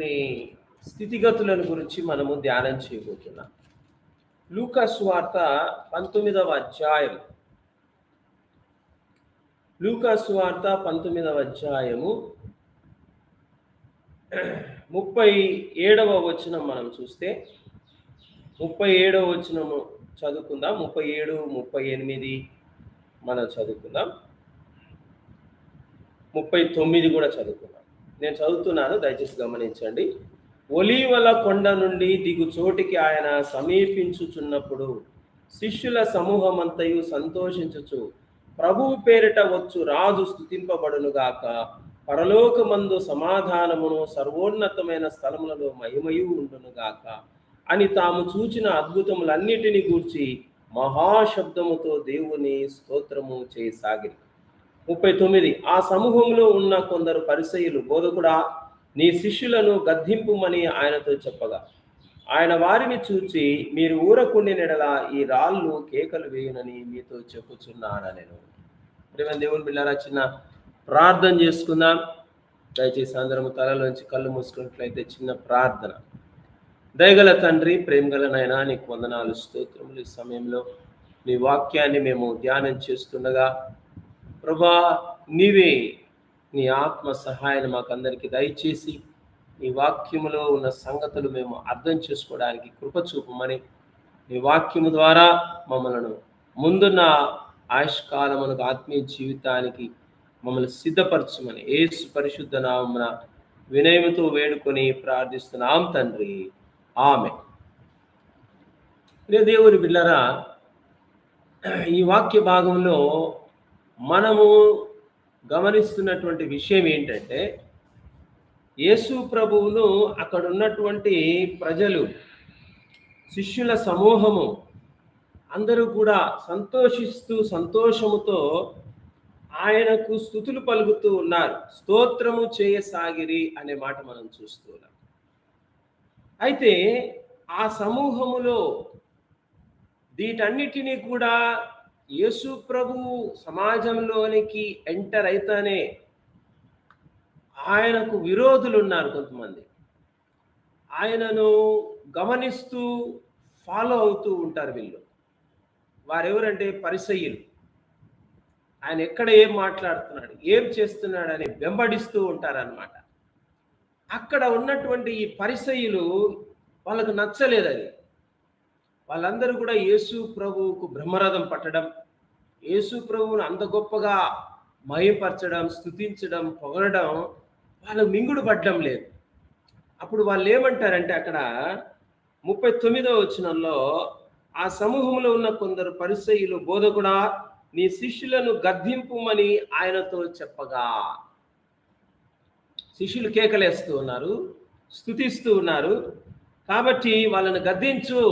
కొన్ని స్థితిగతులను గురించి మనము ధ్యానం చేయబోతున్నాం. లూకస్ వార్త పంతొమ్మిదవ అధ్యాయం. లూకస్ వార్త పంతొమ్మిదవ అధ్యాయము ముప్పై ఏడవ వచనం మనం చూస్తే ముప్పై ఏడవ వచనము చదువుకుందాం. ముప్పై ఏడు ముప్పై ఎనిమిది మనం చదువుకుందాం. ముప్పై తొమ్మిది కూడా చదువుకుందాం. నేను చదువుతున్నాను దయచేసి గమనించండి. ఒలీవల కొండ నుండి దిగు చోటికి ఆయన సమీపించుచున్నప్పుడు శిష్యుల సమూహమంతయు సంతోషించుచు ప్రభువు పేరిట వచ్చు రాజు స్థుతింపబడునుగాక. పరలోకమందు సమాధానమును సర్వోన్నతమైన స్థలములలో మహిమయు ఉండునుగాక. అని తాము చూచిన అద్భుతములన్నిటిని గూర్చి మహాశబ్దముతో దేవుని స్తోత్రము చేయసాగిరి ముప్పై తొమ్మిది. ఆ సమూహంలో ఉన్న కొందరు పరిసయులు బోధకుడా నీ శిష్యులను గద్దింపుమని ఆయనతో చెప్పగా ఆయన వారిని చూచి మీరు ఊరకుండి నెడల ఈ రాళ్ళు కేకలు వేయునని మీతో చెప్పుచున్నాను నేను. ప్రేమ దేవుని బిళ్ళారా చిన్న ప్రార్థన చేసుకుందాం. దయచేసి అందరం తలలోంచి కళ్ళు మూసుకున్నట్లయితే చిన్న ప్రార్థన. దయగల తండ్రి ప్రేమగల నాయనా నీకు వందనాలు స్తోత్రములు ఈ సమయంలో. నీ వాక్యాన్ని మేము ధ్యానం చేస్తుండగా ప్రభా నీవే నీ ఆత్మ సహాయాన్ని మాకందరికి దయచేసి నీ వాక్యములో ఉన్న సంగతులు మేము అర్థం చేసుకోవడానికి కృప చూపమని నీ వాక్యము ద్వారా మమ్మలను ముందున్న ఆయుష్కాలమునకు ఆత్మీయ జీవితానికి మమ్మల్ని సిద్ధపరచమని ఏసు పరిశుద్ధ నామమున వినయముతో వేడుకొని ప్రార్థిస్తున్నాం తండ్రి. ఆమె దేవుని బిళ్ళరా ఈ వాక్య భాగంలో మనము గమనిస్తున్నటువంటి విషయం ఏంటంటే యేసు ప్రభువును అక్కడ ఉన్నటువంటి ప్రజలు శిష్యుల సమూహము అందరూ కూడా సంతోషిస్తూ సంతోషముతో ఆయనకు స్థుతులు పలుకుతూ ఉన్నారు. స్తోత్రము చేయసాగిరి అనే మాట మనం చూస్తున్నాం అయితే ఆ సమూహములో వీటన్నిటినీ కూడా యేసు ప్రభు సమాజంలోనికి ఎంటర్ అయితేనే ఆయనకు విరోధులు ఉన్నారు కొంతమంది. ఆయనను గమనిస్తూ ఫాలో అవుతూ ఉంటారు వీళ్ళు. వారెవరంటే పరిసయ్యులు. ఆయన ఎక్కడ ఏం మాట్లాడుతున్నాడు ఏం చేస్తున్నాడు అని వెంబడిస్తూ ఉంటారనమాట అక్కడ ఉన్నటువంటి ఈ పరిసయ్యులు వాళ్ళకు నచ్చలేదు అది. వాళ్ళందరూ కూడా యేసు ప్రభువుకు బ్రహ్మరథం పట్టడం యేసు ప్రభువును అంత గొప్పగా మయపరచడం స్థుతించడం పొగడడం వాళ్ళు మింగుడు పడ్డం లేదు. అప్పుడు వాళ్ళు ఏమంటారంటే అక్కడ ముప్పై తొమ్మిదో వచనంలో ఆ సమూహంలో ఉన్న కొందరు పరిసయులు బోధకుడా నీ శిష్యులను గద్దింపుమని ఆయనతో చెప్పగా. శిష్యులు కేకలేస్తూ ఉన్నారు స్థుతిస్తూ ఉన్నారు. కాబట్టి వాళ్ళను గద్దించు.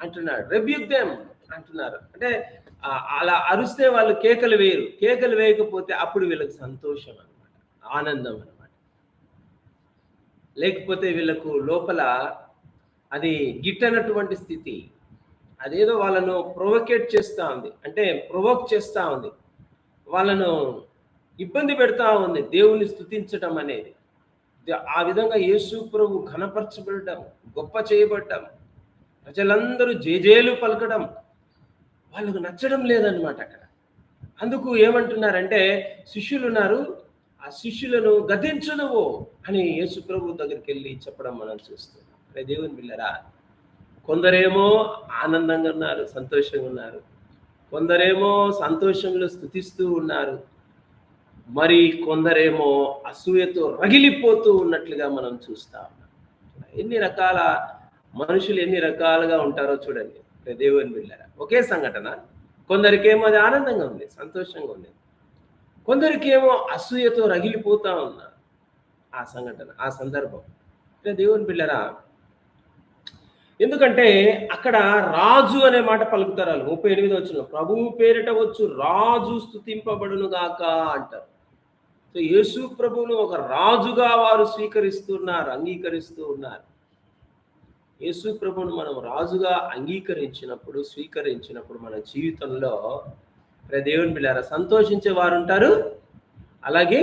అంటున్నాడు. రెబ్యూక్ దెమ్ అంటున్నారు. అంటే అలా అరుస్తే వాళ్ళు కేకలు వేయరు. కేకలు వేయకపోతే అప్పుడు వీళ్ళకి సంతోషం అనమాట ఆనందం అనమాట లేకపోతే వీళ్ళకు లోపల అది గిట్టనటువంటి స్థితి. అదేదో వాళ్ళను ప్రొవోకేట్ చేస్తూ ఉంది. అంటే ప్రొవోక్ చేస్తూ ఉంది. వాళ్ళను ఇబ్బంది పెడతా ఉంది దేవుని స్థుతించడం అనేది. ఆ విధంగా యేసు ప్రభు ఘనపరచబడటం గొప్ప చేయబడ్డం. ప్రజలందరూ జేజేలు పలకడం వాళ్ళకు నచ్చడం లేదనమాట అక్కడ. అందుకు ఏమంటున్నారంటే శిష్యులు ఉన్నారు ఆ శిష్యులను గతించు అని యేసు ప్రభు దగ్గరికి వెళ్ళి చెప్పడం మనం చూస్తున్నాం. అరే దేవుని పిల్లరా కొందరేమో ఆనందంగా ఉన్నారు సంతోషంగా ఉన్నారు. కొందరేమో సంతోషంలో స్థుతిస్తూ ఉన్నారు. మరి కొందరేమో అసూయతో రగిలిపోతూ ఉన్నట్లుగా మనం చూస్తా ఉన్నాం. ఎన్ని రకాల మనుషులు ఎన్ని రకాలుగా ఉంటారో చూడండి. దేవుని బిళ్ళరా ఒకే సంఘటన. కొందరికేమో అది ఆనందంగా ఉంది సంతోషంగా ఉంది. కొందరికేమో అసూయతో రగిలిపోతా ఉన్నారు ఆ సంఘటన ఆ సందర్భం. దేవుని బిళ్ళరా ఎందుకంటే అక్కడ రాజు అనే మాట పలుకుతారు వాళ్ళు. ముప్పై ఎనిమిది వచ్చిన ప్రభువు పేరిట వచ్చు రాజు స్థుతింపబడును గాక అంటారు. సో యేసు ప్రభువును ఒక రాజుగా వారు స్వీకరిస్తున్నారు అంగీకరిస్తూ ఉన్నారు. యేసు ప్రభువును మనం రాజుగా అంగీకరించినప్పుడు స్వీకరించినప్పుడు మన జీవితంలో దేవుని బిళ్ళారా సంతోషించే వారు ఉంటారు. అలాగే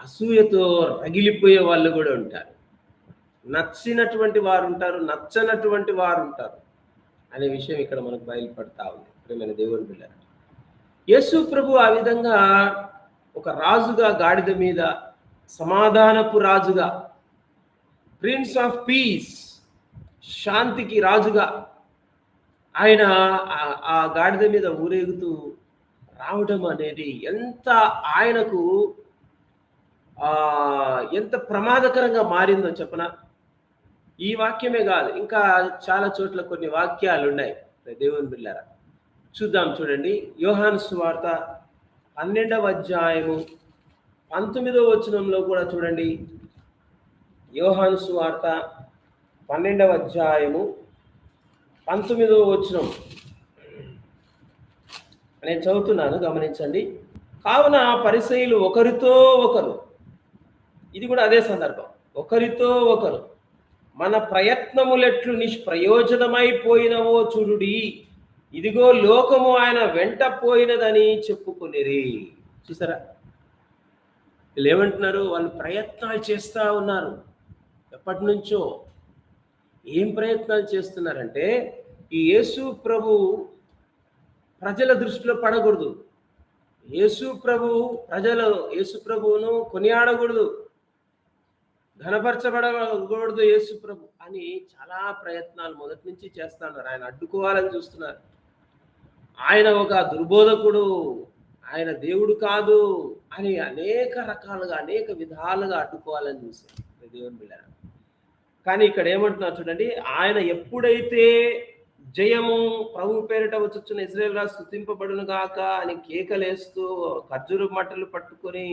అసూయతో రగిలిపోయే వాళ్ళు కూడా ఉంటారు. నచ్చినటువంటి వారు ఉంటారు నచ్చనటువంటి వారు ఉంటారు అనే విషయం ఇక్కడ మనకు బయలుపడతా ఉంది ప్రేమైన దేవుని బిళ్ళారా యేసు ప్రభు ఆ విధంగా ఒక రాజుగా గాడిద మీద సమాధానపు రాజుగా ప్రిన్స్ ఆఫ్ పీస్ శాంతికి రాజుగా ఆయన ఆ- గాడిద మీద ఊరేగుతూ రావడం అనేది ఎంత ఆయనకు ఆ ఎంత ప్రమాదకరంగా మారిందో చెప్పన? ఈ వాక్యమే కాదు ఇంకా చాలా చోట్ల కొన్ని వాక్యాలు ఉన్నాయి దేవుని బిళ్ళారా చూద్దాం చూడండి. యోహాను సువార్త పన్నెండవ అధ్యాయము పంతొమ్మిదవ వచనంలో కూడా చూడండి. యోహాను సువార్త పన్నెండవ అధ్యాయము పంతొమ్మిదవ వచనం. నేను చదువుతున్నాను గమనించండి. కావున పరిసయులు ఒకరితో ఒకరు ఇది కూడా అదే సందర్భం ఒకరితో ఒకరు మన ప్రయత్నములెట్లు నిష్ప్రయోజనమైపోయినవో చూడుడి ఇదిగో లోకము ఆయన వెంట పోయినదని చెప్పుకునేది చూసారా? వీళ్ళు ఏమంటున్నారు? వాళ్ళు ప్రయత్నాలు చేస్తూ ఉన్నారు. ఎప్పటి నుంచో ఏం ప్రయత్నాలు చేస్తున్నారంటే ఈ యేసు ప్రభు ప్రజల దృష్టిలో పడకూడదు. యేసు ప్రభు ప్రజలు యేసు ప్రభువును కొనియాడకూడదు. ఘనపరచబడకూడదు యేసు ప్రభు అని చాలా ప్రయత్నాలు మొదటి నుంచి చేస్తున్నారు. ఆయన అడ్డుకోవాలని చూస్తున్నారు. ఆయన ఒక దుర్బోధకుడు ఆయన దేవుడు కాదు అని అనేక రకాలుగా అనేక విధాలుగా అడ్డుకోవాలని చూశారు. దేవుని బిడ్డ కానీ ఇక్కడ ఏమంటున్నారు చూడండి ఆయన ఎప్పుడైతే జయము ప్రభు పేరిట వచ్చున్న ఇజ్రాయల్ రాజు స్థుతింపబడును గాక అని కేకలేస్తూ ఖర్జూరు మట్టలు పట్టుకొని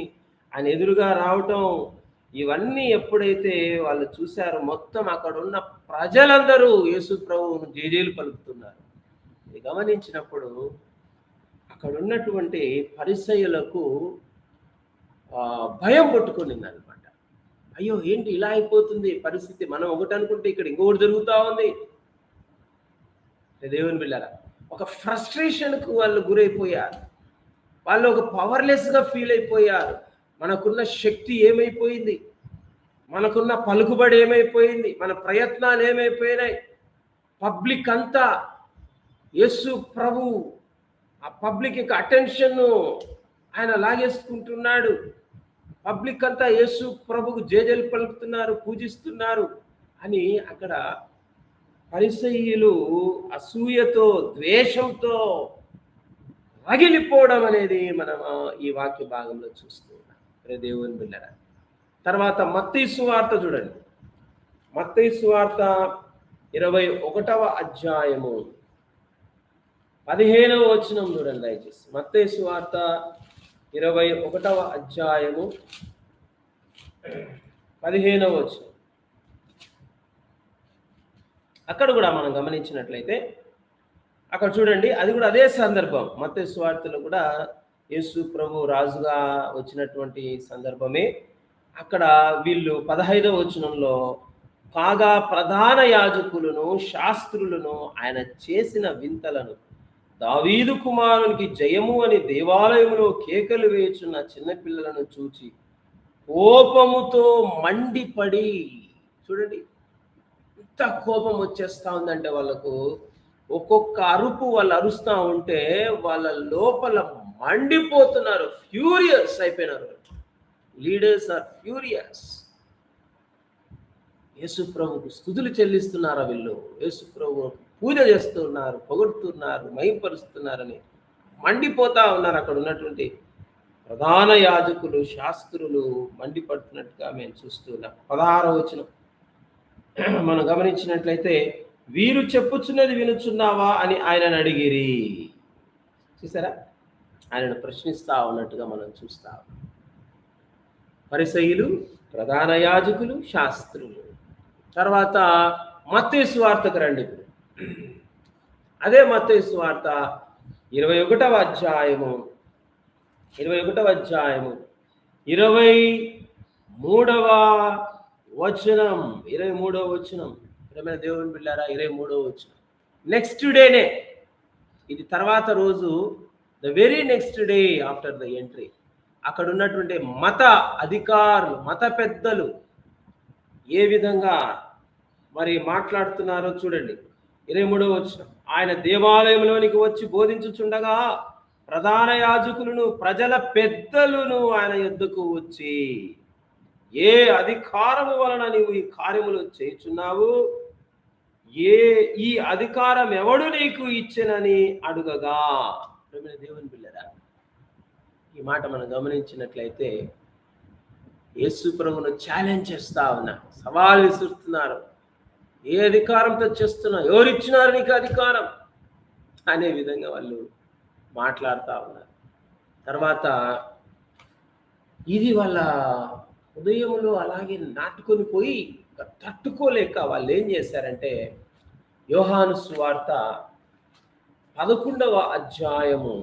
ఆయన ఎదురుగా రావటం ఇవన్నీ ఎప్పుడైతే వాళ్ళు చూశారో మొత్తం అక్కడ ఉన్న ప్రజలందరూ యేసు ప్రభువును జేజేలు పలుకుతున్నారు. గమనించినప్పుడు అక్కడ ఉన్నటువంటి పరిసయులకు భయం పట్టుకునింది అనమాట అయ్యో ఏంటి ఇలా అయిపోతుంది? పరిస్థితి మనం ఒకటి అనుకుంటే ఇక్కడ ఇంకొకటి జరుగుతూ ఉంది. దేవుని బిళ్ళారా ఒక ఫ్రస్ట్రేషన్కు వాళ్ళు గురైపోయారు. వాళ్ళు ఒక పవర్లెస్గా ఫీల్ అయిపోయారు. మనకున్న శక్తి ఏమైపోయింది? మనకున్న పలుకుబడి ఏమైపోయింది? మన ప్రయత్నాలు ఏమైపోయినాయి? పబ్లిక్ అంతా యస్సు ప్రభు ఆ పబ్లిక్ యొక్క అటెన్షన్ను ఆయన లాగేసుకుంటున్నాడు. పబ్లిక్ అంతా యేసు ప్రభుకు జేజలు పలుకుతున్నారు పూజిస్తున్నారు అని అక్కడ పరిసయ్యులు అసూయతో ద్వేషంతో రగిలిపోవడం అనేది మనం ఈ వాక్య భాగంలో చూస్తూ ఉన్నాం. దేవుని బిళ్ళరా తర్వాత మత్తీసు వార్త చూడండి. మత్తీసు వార్త ఇరవై ఒకటవ అధ్యాయము పదిహేనవ వచనం చూడండి దయచేసి. మత్తేసు వార్త ఇరవై ఒకటవ అధ్యాయము పదిహేనవ వచనం. అక్కడ కూడా మనం గమనించినట్లయితే అక్కడ చూడండి అది కూడా అదే సందర్భం. మత స్వార్థులు కూడా యేసు ప్రభు రాజుగా వచ్చినటువంటి సందర్భమే. అక్కడ వీళ్ళు పదహైదవ వచనంలో కాగా ప్రధాన యాజకులను శాస్త్రులను ఆయన చేసిన వింతలను దావీదు కుమారునికి జయము అని దేవాలయంలో కేకలు వేచున్న చిన్నపిల్లలను చూచి కోపముతో మండిపడి చూడండి ఎంత కోపం వచ్చేస్తా ఉందంటే వాళ్ళకు ఒక్కొక్క అరుపు వాళ్ళు అరుస్తూ ఉంటే వాళ్ళ లోపల మండిపోతున్నారు ఫ్యూరియస్ అయిపోయినారు. Leaders are furious. యేసు ప్రభుకు స్థుతులు చెల్లిస్తున్నారా వీళ్ళు? యేసు ప్రభు పూజ చేస్తున్నారు పొగుడుతున్నారు మహింపరుస్తున్నారని మండిపోతా ఉన్నారు అక్కడ ఉన్నటువంటి ప్రధాన యాజకులు శాస్త్రులు మండిపడుతున్నట్టుగా మేము చూస్తున్నాం పదహార వచనం. మనం గమనించినట్లయితే వీరు చెప్పుచున్నది వినుచున్నావా అని ఆయనను అడిగిరి. చూసారా? ఆయనను ప్రశ్నిస్తా ఉన్నట్టుగా మనం చూస్తా ఉన్నాం. పరిసయులు ప్రధాన యాజకులు శాస్త్రులు. తర్వాత మత్తయి సువార్తకు రండి ఇప్పుడు. అదే మత్తు వార్త ఇరవై ఒకటవ అధ్యాయము. ఇరవై ఒకటవ అధ్యాయము. ఇరవై మూడవ వచనం. ఇరవై మూడవ వచనం. ప్రేమైన దేవుని బిళ్ళారా ఇరవై మూడవ వచనం. నెక్స్ట్ డేనే ఇది తర్వాత రోజు the very next day after the entry అక్కడ ఉన్నటువంటి మత అధికారులు మత పెద్దలు ఏ విధంగా మరి మాట్లాడుతున్నారో చూడండి. ఇరవై మూడవ వచ్చిన ఆయన దేవాలయంలోనికి వచ్చి బోధించుచుండగా ప్రధాన యాజకులను ప్రజల పెద్దలను ఆయన యుద్ధకు వచ్చి ఏ అధికారము వలన నీవు ఈ కార్యములు చేయుచున్నావు? ఏ ఈ అధికారం ఎవడు నీకు ఇచ్చినని అడుగగా. ప్రేమైన దేవుని పిల్లరా ఈ మాట మనం గమనించినట్లయితే యేసు ప్రభును ఛాలెంజ్ చేస్తా ఉన్నా సవాల్ విసురుతున్నారు. ఏ అధికారంతో చేస్తున్నా ఎవరు ఇచ్చినారు నీకు అధికారం అనే విధంగా వాళ్ళు మాట్లాడుతూ ఉన్నారు. తర్వాత ఇది వాళ్ళ ఉదయంలో అలాగే నాటుకొని పోయి తట్టుకోలేక వాళ్ళు ఏం చేశారంటే యోహాను సువార్త పదకొండవ అధ్యాయము.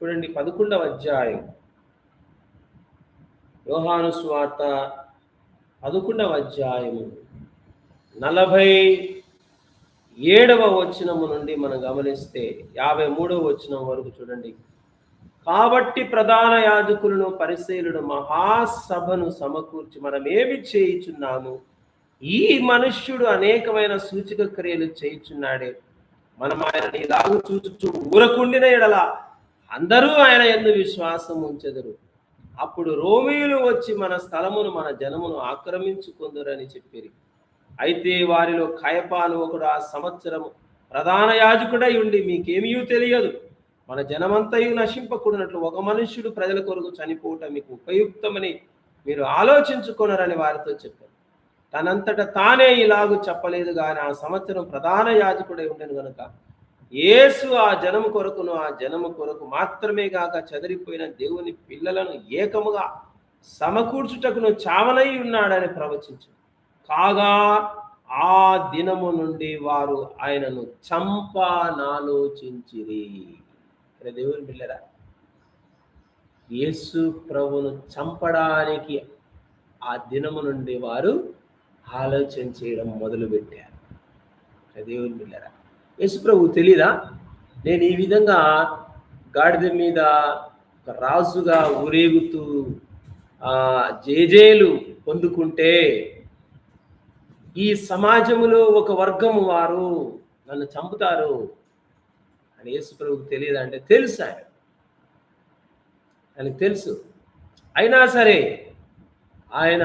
చూడండి పదకొండవ అధ్యాయం. యోహాను పదకొండవ అధ్యాయము. నలభై ఏడవ వచనము నుండి మనం గమనిస్తే యాభై మూడవ వచనం వరకు చూడండి. కాబట్టి ప్రధాన యాజకులను పరిశీలుడు మహాసభను సమకూర్చి మనం ఏమి చేయుచున్నాము? ఈ మనుష్యుడు అనేకమైన సూచక క్రియలు చేయుచున్నాడే. మనం ఆయన ఇలాగూ చూచుచు ఊరకుండిన ఎడల అందరూ ఆయన ఎందు విశ్వాసం ఉంచెదరు. అప్పుడు రోమీలు వచ్చి మన స్థలమును మన జనమును ఆక్రమించుకుందరని చెప్పిరి. అయితే వారిలో కయపాను ఒకడు ఆ సంవత్సరం ప్రధాన యాజకుడై ఉండి మీకేమీ తెలియదు. మన జనమంతయు నశింపకూడనట్లు ఒక మనుష్యుడు ప్రజల కొరకు చనిపోవటం మీకు ఉపయుక్తమని మీరు ఆలోచించుకొనరని వారితో చెప్పారు. తనంతట తానే ఇలాగు చెప్పలేదు కానీ ఆ సంవత్సరం ప్రధాన యాజకుడై ఉండను గనుక యేసు ఆ జనము కొరకును ఆ జనము కొరకు మాత్రమే కాక చెదిరిపోయిన దేవుని పిల్లలను ఏకముగా సమకూర్చుటకును చావనై ఉన్నాడని ప్రవచించారు. కాగా ఆ దినము నుండి వారు ఆయనను చంపానాలోచించిరి. ఇక్కడ దేవుని పిల్లరా యేసు ప్రభును చంపడానికి ఆ దినము నుండి వారు ఆలోచన చేయడం మొదలుపెట్టారు దేవుని పిల్లరా యేసు ప్రభు తెలీదా? నేను ఈ విధంగా గాడిద మీద ఒక రాజుగా ఊరేగుతూ జేజేలు పొందుకుంటే ఈ సమాజంలో ఒక వర్గం వారు నన్ను చంపుతారు అని యేసు ప్రభుకు తెలియదు అంటే తెలుసు ఆయన. ఆయనకు తెలుసు. అయినా సరే ఆయన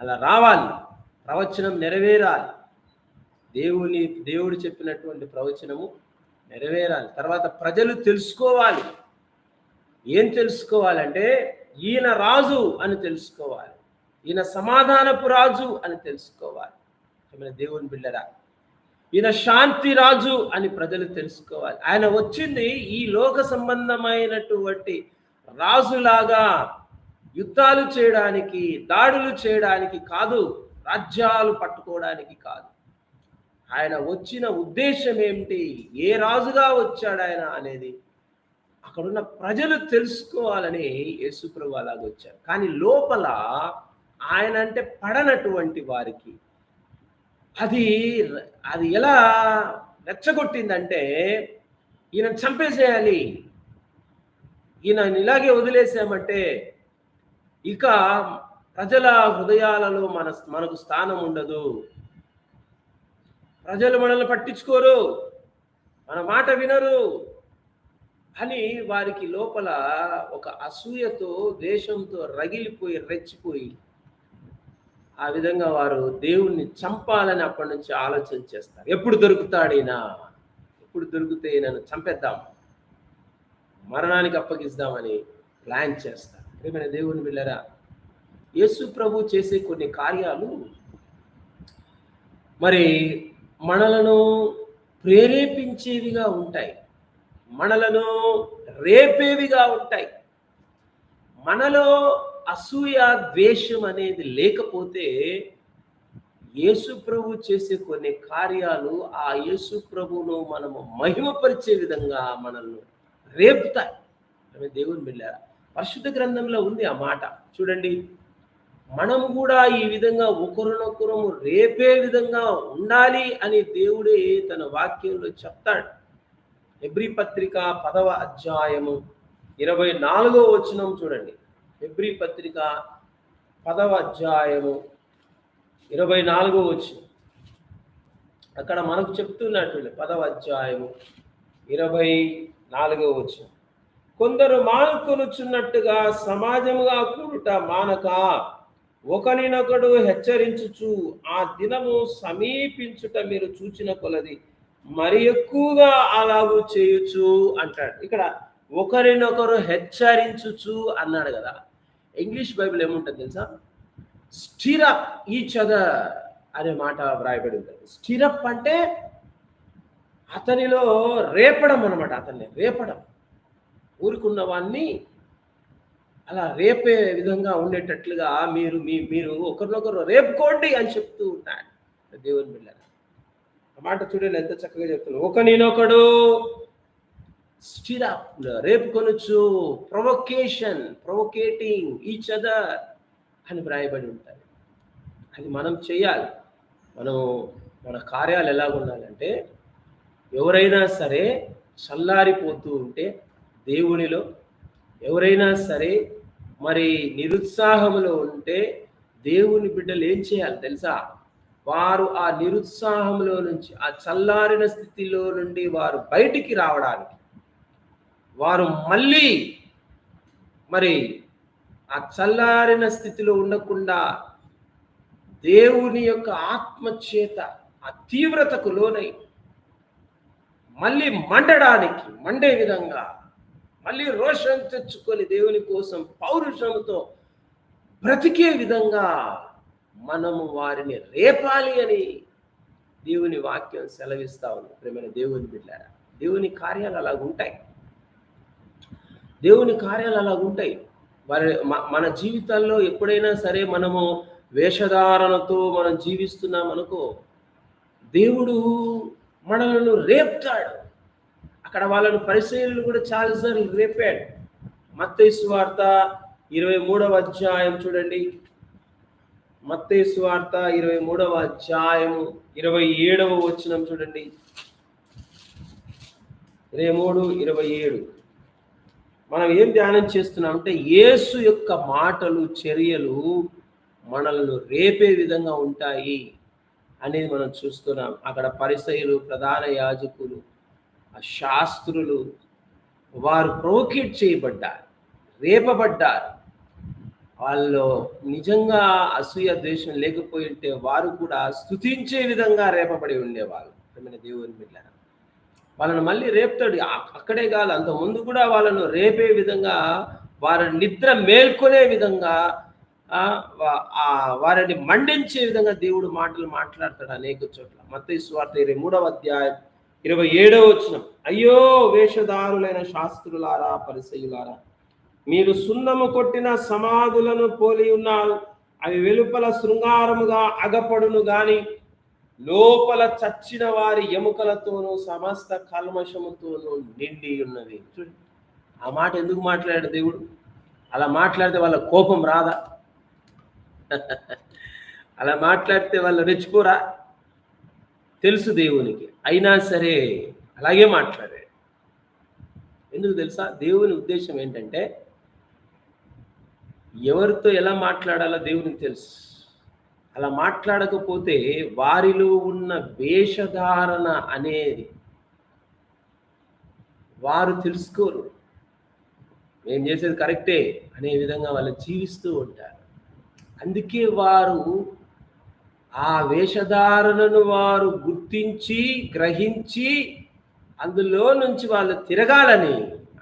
అలా రావాలి. ప్రవచనం నెరవేరాలి. దేవుని దేవుడు చెప్పినటువంటి ప్రవచనము నెరవేరాలి. తర్వాత ప్రజలు తెలుసుకోవాలి. ఏం తెలుసుకోవాలంటే ఈయన రాజు అని తెలుసుకోవాలి. ఈయన సమాధానపు రాజు అని తెలుసుకోవాలి. ఆయన దేవుని బిళ్ళరా ఈయన శాంతి రాజు అని ప్రజలు తెలుసుకోవాలి. ఆయన వచ్చింది ఈ లోక సంబంధమైనటువంటి రాజులాగా యుద్ధాలు చేయడానికి దాడులు చేయడానికి కాదు రాజ్యాలు పట్టుకోవడానికి కాదు. ఆయన వచ్చిన ఉద్దేశం ఏమిటి? ఏ రాజుగా వచ్చాడు ఆయన అనేది అక్కడున్న ప్రజలు తెలుసుకోవాలని యేసుప్రభు అలాగ వచ్చారు కానీ లోపల ఆయన అంటే పడనటువంటి వారికి. అది అది ఎలా రెచ్చగొట్టిందంటే ఈయన చంపేసేయాలి. ఈయన ఇలాగే వదిలేసామంటే ఇక ప్రజల హృదయాలలో మన మనకు స్థానం ఉండదు. ప్రజలు మనల్ని పట్టించుకోరు. మన మాట వినరు. అని వారికి లోపల ఒక అసూయతో దేశంతో రగిలిపోయి రెచ్చిపోయి ఆ విధంగా వారు దేవుణ్ణి చంపాలని అప్పటి నుంచి ఆలోచన చేస్తారు. ఎప్పుడు దొరుకుతాడైనా ఎప్పుడు దొరికితే నన్ను చంపేద్దాం? మరణానికి అప్పగిస్తామని ప్లాన్ చేస్తారు. ప్రేమైన దేవుని బిళ్ళరా యేసు ప్రభు చేసే కొన్ని కార్యాలు మరి మనలను ప్రేరేపించేవిగా ఉంటాయి. మనలను రేపేవిగా ఉంటాయి. మనలో అసూయ ద్వేషం అనేది లేకపోతే యేసు ప్రభు చేసే కొన్ని కార్యాలు ఆ యేసు ప్రభును మనము మహిమపరిచే విధంగా మనల్ని రేపుతాయి. ఆమె దేవుని బిళ్ళారా పరిశుద్ధ గ్రంథంలో ఉంది ఆ మాట. చూడండి. మనం కూడా ఈ విధంగా ఒకరినొకరు రేపే విధంగా ఉండాలి అని దేవుడే తన వాక్యంలో చెప్తాడు. ఎబ్రి పత్రిక పదవ అధ్యాయము ఇరవై నాలుగో వచనం చూడండి. హెబ్రి పత్రిక పదవ అధ్యాయము ఇరవై నాలుగో వచ్చి అక్కడ మనకు చెప్తున్నటువంటి పదవ అధ్యాయము ఇరవై నాలుగో వచ్చి కొందరు మానుకొనుచున్నట్టుగా సమాజముగా కూడుట మానక ఒకరినొకడు హెచ్చరించుచు ఆ దినము సమీపించుట మీరు చూచిన కొలది మరి ఎక్కువగా అలాగూ చేయొచ్చు అంటాడు. ఇక్కడ ఒకరినొకరు హెచ్చరించుచు అన్నాడు కదా. ఇంగ్లీష్ బైబిల్ ఏముంటుంది తెలుసా? స్టిరప్ ఈచ్ అదర్ అనే మాట వ్రాయబడి ఉంటుంది. స్టిరప్ అంటే అతనిలో రేపడం అనమాట అతన్ని రేపడం. ఊరుకున్న వాడిని అలా రేపే విధంగా ఉండేటట్లుగా మీరు మీ మీరు ఒకరినొకరు రేపుకోండి అని చెప్తూ ఉంటాడు దేవుని బిళ్ళ ఆ మాట చూడండి ఎంత చక్కగా చెప్తున్నాను ఒక నేనొకడు స్టిరప్ రేపుకొనొచ్చు ప్రొవొకేషన్ ప్రొవొకేటింగ్ ఈచ్ అదర్ అని వ్రాయబడి ఉంటాయి. అది మనం చేయాలి. మనం మన కార్యాలు ఎలా ఉండాలంటే ఎవరైనా సరే చల్లారిపోతూ ఉంటే దేవునిలో ఎవరైనా సరే మరి నిరుత్సాహంలో ఉంటే దేవుని బిడ్డలు ఏం చేయాలి తెలుసా? వారు ఆ నిరుత్సాహంలో నుంచి ఆ చల్లారిన స్థితిలో నుండి వారు బయటికి రావడానికి వారు మళ్ళీ మరి ఆ చల్లారిన స్థితిలో ఉండకుండా దేవుని యొక్క ఆత్మ చేత ఆ తీవ్రతకు లోనై మళ్ళీ మండడానికి మండే విధంగా మళ్ళీ రోషం తెచ్చుకొని దేవుని కోసం పౌరుషంతో బ్రతికే విధంగా మనము వారిని రేపాలి అని దేవుని వాక్యం సెలవిస్తా ఉంది. ప్రేమైన దేవుని బిడ్డారా దేవుని కార్యాలు అలాగుంటాయి. దేవుని కార్యాలు అలా ఉంటాయి. వారి మన జీవితాల్లో ఎప్పుడైనా సరే మనము వేషధారణతో మనం జీవిస్తున్నాం అనుకో దేవుడు మనలను రేపుతాడు. అక్కడ వాళ్ళను పరిశీలనలు కూడా చాలాసార్లు రేపాడు. మత్తేసు వార్త ఇరవై మూడవ అధ్యాయం చూడండి. మత్తైసు వార్త ఇరవై మూడవ అధ్యాయము ఇరవై ఏడవ వచ్చినం చూడండి. ఇరవై మూడు ఇరవై ఏడు. మనం ఏం ధ్యానం చేస్తున్నాం అంటే యేసు యొక్క మాటలు చర్యలు మనల్ని రేపే విధంగా ఉంటాయి అనేది మనం చూస్తున్నాం. అక్కడ పరిసయులు ప్రధాన యాజకులు శాస్త్రులు వారు ప్రోకేట్ చేయబడ్డారు రేపబడ్డారు. వాళ్ళు నిజంగా అసూయ ద్వేషం లేకపోయి ఉంటే వారు కూడా స్థుతించే విధంగా రేపబడి ఉండేవాళ్ళు. దేవుని బిడ్డ వాళ్ళని మళ్ళీ రేపుతాడు. అక్కడే కాదు అంత ముందు కూడా వాళ్ళను రేపే విధంగా వారి నిద్ర మేల్కొనే విధంగా వారిని మండించే విధంగా దేవుడు మాటలు మాట్లాడతాడు అనేక చోట్ల. మత్తయి స్వార్థ ఇరవై మూడవ అధ్యాయం ఇరవై ఏడవ వచ్చిన అయ్యో వేషధారులైన శాస్త్రులారా పరిసయులారా మీరు సున్నము కొట్టిన సమాధులను పోలి ఉన్నారు. అవి వెలుపల శృంగారముగా అగపడును గాని లోపల చచ్చిన వారి ఎముకలతోనూ సమస్త కల్మషముతోనూ నిండి ఉన్నది. చూడండి ఆ మాట ఎందుకు మాట్లాడాడు దేవుడు? అలా మాట్లాడితే వాళ్ళ కోపం రాదా? అలా మాట్లాడితే వాళ్ళు రెచ్చిపోరా? తెలుసు దేవునికి. అయినా సరే అలాగే మాట్లాడాడు. ఎందుకు తెలుసా? దేవుని ఉద్దేశం ఏంటంటే ఎవరితో ఎలా మాట్లాడాలో దేవునికి తెలుసు. అలా మాట్లాడకపోతే వారిలో ఉన్న వేషధారణ అనేది వారు తెలుసుకోరు. మేము చేసేది కరెక్టే అనే విధంగా వాళ్ళు జీవిస్తూ ఉంటారు. అందుకే వారు ఆ వేషధారణను వారు గుర్తించి గ్రహించి అందులో నుంచి వాళ్ళు తిరగాలని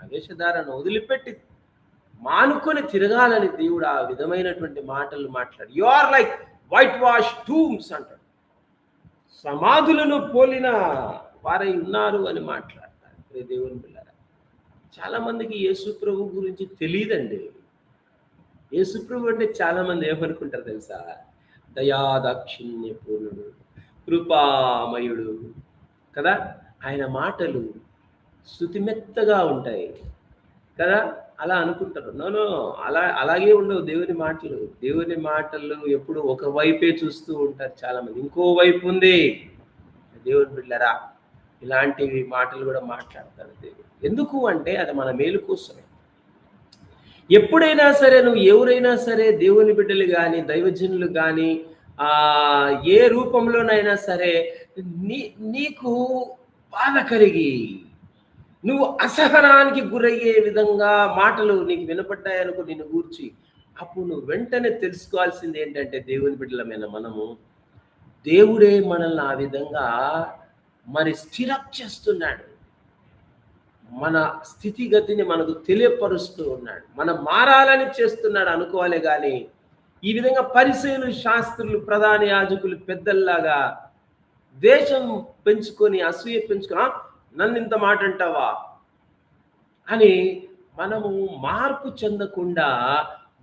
ఆ వేషధారణ వదిలిపెట్టి మానుకొని తిరగాలని దేవుడు ఆ విధమైనటువంటి మాటలు మాట్లాడు. You are like white wash tombs అంటాడు. సమాధులను పోలిన వారై ఉన్నారు అని మాట్లాడతారు. దేవుని పిల్లరా చాలామందికి యేసు ప్రభు గురించి తెలియదండి యేసు ప్రభు అంటే చాలామంది ఏమనుకుంటారు తెలుసా? దయాదాక్షిణ్య పూర్ణుడు కృపామయుడు కదా? ఆయన మాటలు శృతిమెత్తగా ఉంటాయి కదా? అలా అనుకుంటారు. నోనో అలా అలాగే ఉండవు దేవుని మాటలు. దేవుని మాటలు ఎప్పుడు ఒక వైపే చూస్తూ ఉంటారు చాలా మంది ఇంకో వైపు ఉంది. దేవుని బిడ్డరా ఇలాంటివి మాటలు కూడా మాట్లాడతారు దేవుడు. ఎందుకు అంటే అది మన మేలు కోసమే. ఎప్పుడైనా సరే నువ్వు ఎవరైనా సరే దేవుని బిడ్డలు కానీ దైవజనులు కానీ ఆ ఏ రూపంలోనైనా సరే నీ నీకు బాధ కలిగి నువ్వు అసహనానికి గురయ్యే విధంగా మాటలు నీకు వినపడ్డాయనుకో నిన్ను గూర్చి అప్పుడు నువ్వు వెంటనే తెలుసుకోవాల్సింది ఏంటంటే దేవుని బిడ్డలమైన మనము. దేవుడే మనల్ని ఆ విధంగా మరి స్టిరప్ చేస్తున్నాడు. మన స్థితిగతిని మనకు తెలియపరుస్తూ ఉన్నాడు. మనం మారాలని చేస్తున్నాడు అనుకోవాలి కానీ ఈ విధంగా పరిశీలు శాస్త్రులు ప్రధాన యాజకులు పెద్దల్లాగా దేశం పెంచుకొని అసూయ పెంచుకొని నన్ను ఇంత మాట అంటావా అని మనము మార్పు చెందకుండా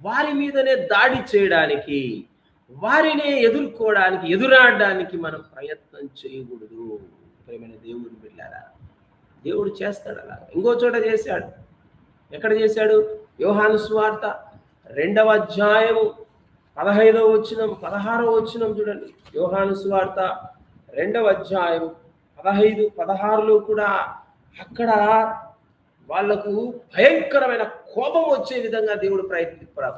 వారి మీదనే దాడి చేయడానికి వారినే ఎదుర్కోవడానికి ఎదురాడడానికి మనం ప్రయత్నం చేయకూడదు. ప్రేమైన దేవుని వెళ్ళారా దేవుడు చేస్తాడు అలా. ఇంకో చోట చేశాడు. ఎక్కడ చేశాడు? యోహాను స్వార్త రెండవ అధ్యాయము పదహైదవ వచ్చినం పదహారవ వచ్చినం చూడండి. యోహాను స్వార్త రెండవ అధ్యాయం పదహైదు పదహారులో కూడా అక్కడ వాళ్ళకు భయంకరమైన కోపం వచ్చే విధంగా దేవుడు ప్రయత్ని ప్ర-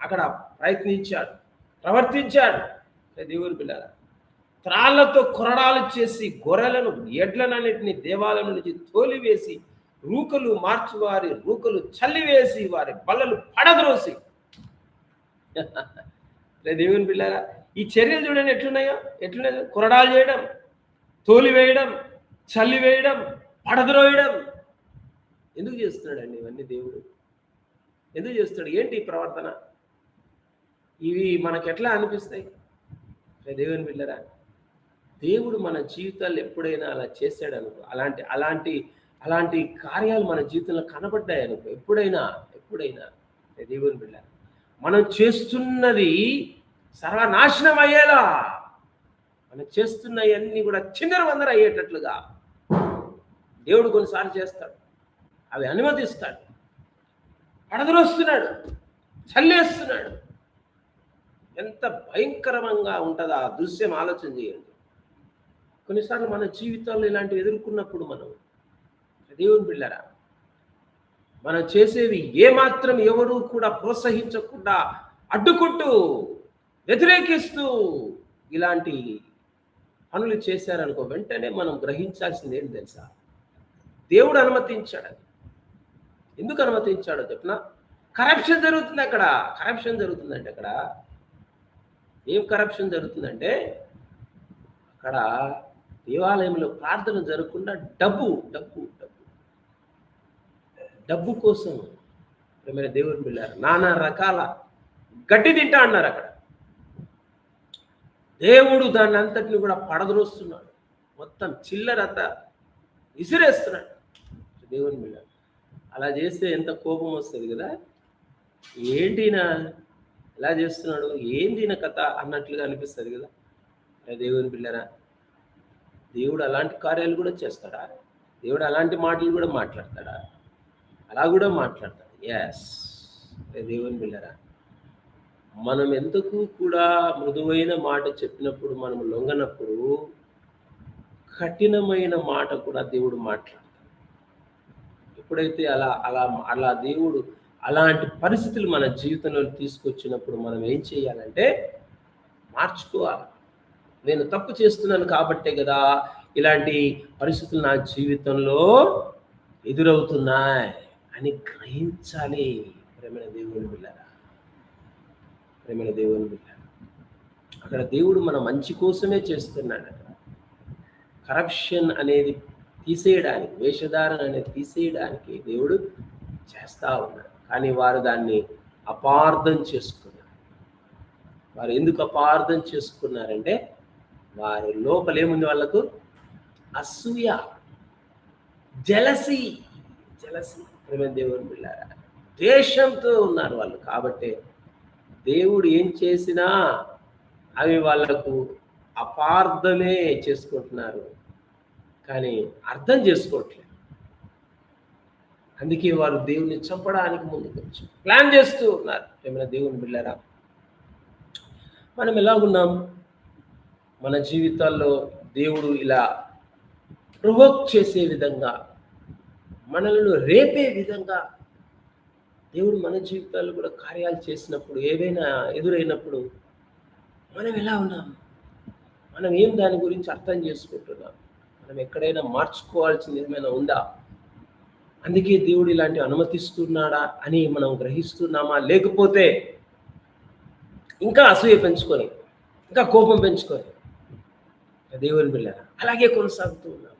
అక్కడ ప్రయత్నించాడు ప్రవర్తించాడు. దేవుని పిల్లల త్రాళ్ళతో కొరడాలు చేసి గొర్రెలను ఎడ్లనన్నింటినీ దేవాలయం నుంచి తోలివేసి రూకలు మార్చువారి రూకలు చల్లివేసి వారి బల్లలు పడద్రోసి. దేవుని పిల్లల ఈ చర్యలు చూడండి ఎట్లున్నాయో ఎట్లున్నాయో కొరడాలు చేయడం. తోలివేయడం చల్లివేయడం పడద్రోయడం ఎందుకు చేస్తున్నాడండి ఇవన్నీ దేవుడు? ఎందుకు చేస్తాడు ఏంటి ఈ ప్రవర్తన? ఇవి మనకు ఎట్లా అనిపిస్తాయి దేవుని పిల్లరా దేవుడు మన జీవితాలు ఎప్పుడైనా అలా చేశాడు అనుకో అలాంటి అలాంటి అలాంటి కార్యాలు మన జీవితంలో కనబడ్డాయి అనుకో ఎప్పుడైనా ఎప్పుడైనా దేవుని బిడ్డ మనం చేస్తున్నది సర్వనాశనం అయ్యేలా. మనం చేస్తున్నవన్నీ కూడా చిందర వందర అయ్యేటట్లుగా దేవుడు కొన్నిసార్లు చేస్తాడు. అవి అనుమతిస్తాడు. పడదరొస్తున్నాడు. చల్లేస్తున్నాడు. ఎంత భయంకరంగా ఉంటుందో ఆ దృశ్యం ఆలోచన చేయండి. కొన్నిసార్లు మన జీవితాల్లో ఇలాంటివి ఎదుర్కొన్నప్పుడు మనం దేవుని పిల్లరా మనం చేసేవి ఏమాత్రం ఎవరు కూడా ప్రోత్సహించకుండా అడ్డుకుంటూ వ్యతిరేకిస్తూ ఇలాంటి పనులు చేశారనుకో వెంటనే మనం గ్రహించాల్సింది ఏంటి తెలుసా? దేవుడు అనుమతించాడు అది. ఎందుకు అనుమతించాడో చెప్పిన కరప్షన్ జరుగుతుంది అక్కడ. కరప్షన్ జరుగుతుందంటే అక్కడ ఏం కరప్షన్ జరుగుతుందంటే అక్కడ దేవాలయంలో ప్రార్థన జరగకుండా డబ్బు డబ్బు డబ్బు. డబ్బు కోసం ప్రేమైన దేవుని పిల్లారు నానా రకాల గడ్డి తింటా అన్నారు అక్కడ. దేవుడు దాన్ని అంతటిని కూడా పడదరోస్తున్నాడు. మొత్తం చిల్లరత విసిరేస్తున్నాడు. దేవుని మీద అలా చేస్తే ఎంత కోపం వస్తుంది కదా? ఏంటినా ఎలా చేస్తున్నాడు? ఏంటిన కథ? అన్నట్లుగా అనిపిస్తుంది కదా? దేవుని పిల్లరా దేవుడు అలాంటి కార్యాలు కూడా చేస్తాడా? దేవుడు అలాంటి మాటలు కూడా మాట్లాడతాడా? అలా కూడా మాట్లాడతాడు. ఎస్ దేవుని పిల్లరా మనం ఎందుకు కూడా మృదువైన మాట చెప్పినప్పుడు మనం లొంగనప్పుడు కఠినమైన మాట కూడా దేవుడు మాట్లాడతాడు. ఎప్పుడైతే అలా అలా అలా దేవుడు అలాంటి పరిస్థితులు మన జీవితంలో తీసుకొచ్చినప్పుడు మనం ఏం చేయాలంటే మార్చుకోవాలి. నేను తప్పు చేస్తున్నాను కాబట్టే కదా ఇలాంటి పరిస్థితులు నా జీవితంలో ఎదురవుతున్నాయి అని గ్రహించాలి. ప్రేమైన దేవుని పిల్లరా ప్రేమైన దేవుని బిడ్డ. అక్కడ దేవుడు మన మంచి కోసమే చేస్తున్నాడు అక్కడ. కరప్షన్ అనేది తీసేయడానికి వేషధారణ అనేది తీసేయడానికి దేవుడు చేస్తా ఉన్నాడు. కానీ వారు దాన్ని అపార్థం చేసుకున్నారు. వారు ఎందుకు అపార్థం చేసుకున్నారంటే వారి లోపలేముంది వాళ్ళకు? అసూయ జలసి జలసి. ప్రేమ దేవుని బిళ్ళారా ద్వేషంతో ఉన్నారు వాళ్ళు. కాబట్టి దేవుడు ఏం చేసినా అవి వాళ్ళకు అపార్థమే చేసుకుంటున్నారు. కానీ అర్థం చేసుకోవట్లేదు. అందుకే వారు దేవుని చంపడానికి ముందుకు వచ్చి ప్లాన్ చేస్తూ ఉన్నారు. ఏమైనా దేవుని వెళ్ళారా మనం ఎలాగున్నాం? మన జీవితాల్లో దేవుడు ఇలా ప్రొవోక్ చేసే విధంగా మనలను రేపే విధంగా దేవుడు మన జీవితాల్లో కూడా కార్యాలు చేసినప్పుడు ఏవైనా ఎదురైనప్పుడు మనం ఎలా ఉన్నాం? మనం ఏం దాని గురించి అర్థం చేసుకుంటున్నాం? మనం ఎక్కడైనా మార్చుకోవాల్సింది ఏమైనా ఉందా? అందుకే దేవుడు ఇలాంటి అనుమతిస్తున్నాడా అని మనం గ్రహిస్తున్నామా? లేకపోతే ఇంకా అసూయ పెంచుకొని ఇంకా కోపం పెంచుకొని దేవుని బిళ్ళరా అలాగే కొనసాగుతూ ఉన్నాం.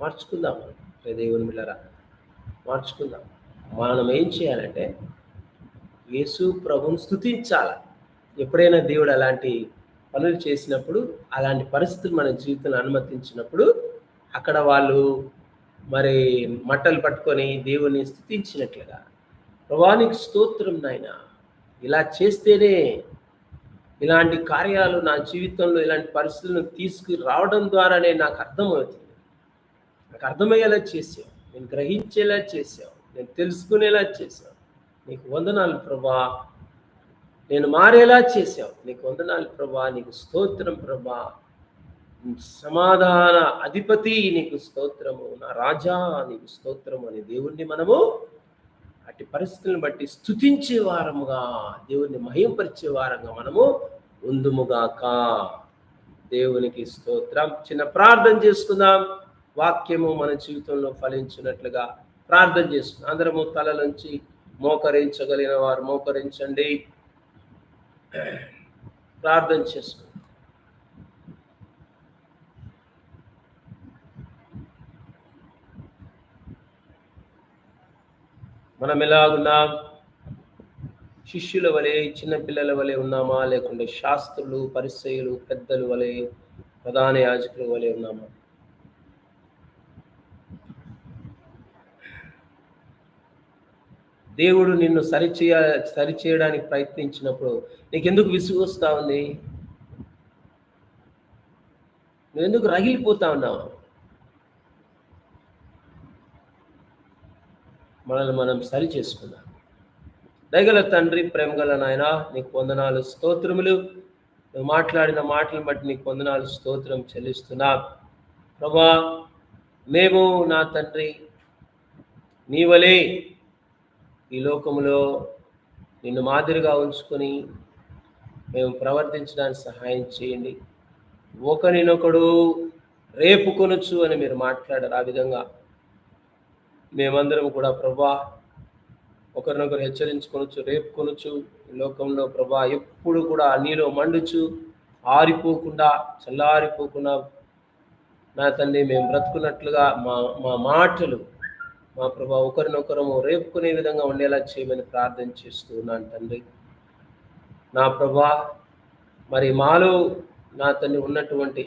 మార్చుకుందాం మనం దేవుని బిళ్ళరా మార్చుకుందాం. మనం ఏం చేయాలంటే యేసు ప్రభుని స్థుతించాలి ఎప్పుడైనా దేవుడు అలాంటి పనులు చేసినప్పుడు అలాంటి పరిస్థితులు మన జీవితంలో అనుమతించినప్పుడు అక్కడ వాళ్ళు మరి మట్టలు పట్టుకొని దేవుని స్థుతించినట్లుగా ప్రభానికి స్తోత్రం నాయన. ఇలా చేస్తేనే ఇలాంటి కార్యాలు నా జీవితంలో ఇలాంటి పరిస్థితులను తీసుకురావడం ద్వారానే నాకు అర్థమవుతుంది. నాకు అర్థమయ్యేలా చేసావు. నేను గ్రహించేలా చేసావు. నేను తెలుసుకునేలా చేశావు. నీకు వందనాలు ప్రభా. నేను మారేలా చేసావు నీకు వందనాలు ప్రభా. నీకు స్తోత్రం ప్రభా. సమాధాన అధిపతి నీకు స్తోత్రము. నా రాజా నీకు స్తోత్రము అనే దేవుణ్ణి మనము అట్టి పరిస్థితులను బట్టి స్థుతించే వారముగా దేవుణ్ణి మహింపరిచే వారంగా మనము ఉందుముగాక. దేవునికి స్తోత్రం. చిన్న ప్రార్థన చేసుకుందాం. వాక్యము మన జీవితంలో ఫలించినట్లుగా ప్రార్థన చేసుకుందాం అందరము తల నుంచి మోకరించగలిగిన వారు మోకరించండి. ప్రార్థన చేసుకుందాం మనం ఎలాగున్నాం శిష్యుల వలె చిన్నపిల్లల వలె ఉన్నామా? లేకుంటే శాస్త్రులు పరిచయులు పెద్దలు వలె ప్రధాన యాజకుల వలె ఉన్నామా? దేవుడు నిన్ను సరిచేయ సరిచేయడానికి ప్రయత్నించినప్పుడు నీకెందుకు విసుగు వస్తా ఉంది? నువ్వెందుకు రగిలిపోతా ఉన్నావు? మనల్ని మనం సరి చేసుకుందాం దయగల తండ్రి ప్రేమగల నాయన నీకు వందనాలు స్తోత్రములు. నువ్వు మాట్లాడిన మాటలను బట్టి నీకు వందనాలు స్తోత్రం చెల్లిస్తున్నా. ప్రభా మేము నా తండ్రి నీ వలే ఈ లోకములో నిన్ను మాదిరిగా ఉంచుకొని మేము ప్రవర్తించడానికి సహాయం చేయండి. ఒకరినొకడు రేపు కొనచ్చు అని మీరు మాట్లాడారు. ఆ విధంగా మేమందరం కూడా ప్రభా ఒకరినొకరు హెచ్చరించుకొనొచ్చు రేపు కొనచ్చు ఈ లోకంలో ప్రభా ఎప్పుడు కూడా నీలో మండుచు ఆరిపోకుండా చల్లారిపోకుండా నా తండ్రి మేము బ్రతుకున్నట్లుగా మా మా మాటలు మా ప్రభా ఒకరినొకరము రేపుకునే విధంగా ఉండేలా చేయమని ప్రార్థన చేస్తూ ఉన్నాను తండ్రి. నా ప్రభా మరి మాలో నా తండ్రి ఉన్నటువంటి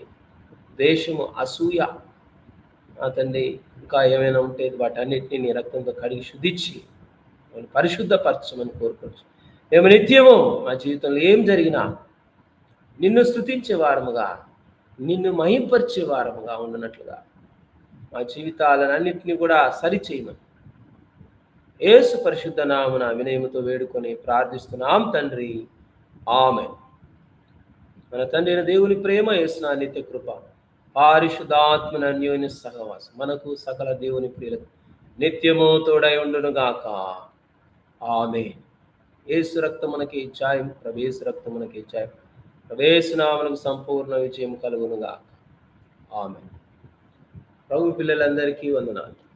ద్వేషము అసూయ నా తండ్రి ఇంకా ఏమైనా ఉంటే వాటన్నిటిని నీ రక్తంతో కడిగి శుద్ధించి మనం పరిశుద్ధపరచమని కోరుకోవచ్చు మేము నిత్యము మా జీవితంలో ఏం జరిగినా నిన్ను స్థుతించే వారముగా నిన్ను మహింపరిచే వారముగా ఉండనట్లుగా. మా జీవితాలన్నింటినీ కూడా సరిచేయమని. ఏసు పరిశుద్ధ నామున వినయముతో వేడుకొని ప్రార్థిస్తున్నాం తండ్రి. ఆమె మన తండ్రి అయిన దేవుని ప్రేమ వేసిన నిత్య కృప పారిశుద్ధాత్మన అన్యోన్య సహవాసం. మనకు సకల దేవుని ప్రియులకు నిత్యము తోడై ఉండును గాక ఆమె ఏసు రక్తం మనకి ఇచ్చాయం ప్రవేశ రక్తం మనకి ఇచ్చాయం ప్రవేశనామలకు సంపూర్ణ విజయం కలుగును గాక ఆమె ప్రభు పిల్లలందరికీ వందనాలు.